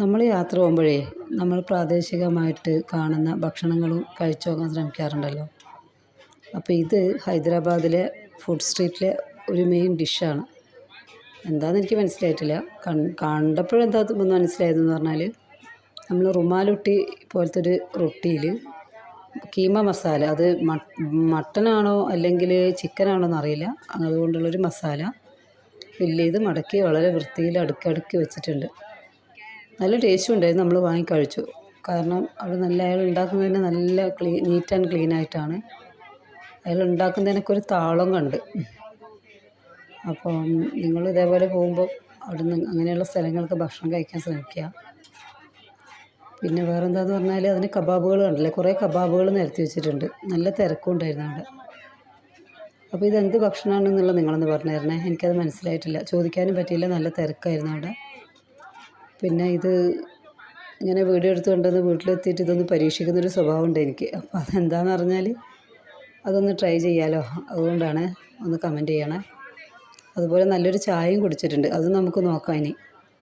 നമ്മൾ യാത്ര പോകുമ്പോഴേ നമ്മൾ പ്രാദേശികമായിട്ട് കാണുന്ന ഭക്ഷണങ്ങളും കഴിച്ചു നോക്കാൻ ശ്രമിക്കാറുണ്ടല്ലോ. അപ്പോൾ ഇത് ഹൈദരാബാദിലെ ഫുഡ് സ്ട്രീറ്റിലെ ഒരു മെയിൻ ഡിഷാണ് എന്താണെന്ന് എനിക്ക് മനസ്സിലായിട്ടില്ല. കൺ കണ്ടപ്പോഴെന്താ മനസ്സിലായതെന്ന് പറഞ്ഞാൽ നമ്മൾ റുമാലുട്ടി പോലത്തെ ഒരു റൊട്ടിയിൽ കീമ മസാല അത് മട്ടനാണോ അല്ലെങ്കിൽ ചിക്കനാണോ എന്നറിയില്ല. അതുകൊണ്ടുള്ളൊരു മസാല ഫില്ല് ചെയ്ത് മടക്കി വളരെ വൃത്തിയിൽ അടുക്കി അടുക്കി വെച്ചിട്ടുണ്ട്. നല്ല ടേസ്റ്റും ഉണ്ടായിരുന്നു. നമ്മൾ വാങ്ങി കഴിച്ചു. കാരണം അവിടെ നല്ല അയാൾ ഉണ്ടാക്കുന്നതിന് നല്ല ക്ലീൻ നീറ്റ് ആൻഡ് ക്ലീൻ ആയിട്ടാണ്. അയാൾ ഉണ്ടാക്കുന്നതിനൊക്കെ ഒരു താളം കണ്ട്. അപ്പം നിങ്ങൾ ഇതേപോലെ പോകുമ്പോൾ അവിടുന്ന് അങ്ങനെയുള്ള സ്ഥലങ്ങൾക്ക് ഭക്ഷണം കഴിക്കാൻ ശ്രമിക്കുക. പിന്നെ വേറെ എന്താന്ന് പറഞ്ഞാൽ അതിന് കബാബുകൾ കണ്ടില്ലേ? കുറേ കബാബുകൾ നിരത്തി വെച്ചിട്ടുണ്ട്. നല്ല തിരക്കും ഉണ്ടായിരുന്നു അവിടെ. അപ്പോൾ ഇതെന്ത് ഭക്ഷണമാണെന്നുള്ളത് നിങ്ങളൊന്ന് പറഞ്ഞു തരണേ. എനിക്കത് മനസ്സിലായിട്ടില്ല. ചോദിക്കാനും പറ്റിയില്ല. നല്ല തിരക്കായിരുന്നു അവിടെ. പിന്നെ ഇത് ഇങ്ങനെ വീഡിയോ എടുത്ത് കൊണ്ടുവന്ന് വീട്ടിലെത്തിയിട്ട് ഇതൊന്ന് പരീക്ഷിക്കുന്നൊരു സ്വഭാവമുണ്ട് എനിക്ക്. അപ്പോൾ അതെന്താണെന്ന് പറഞ്ഞാൽ അതൊന്ന് ട്രൈ ചെയ്യാലോ. അതുകൊണ്ടാണ് ഒന്ന് കമന്റ് ചെയ്യണേ. അതുപോലെ നല്ലൊരു ചായയും കുടിച്ചിട്ടുണ്ട്. അത് നമുക്ക് നോക്കാം ഇനി.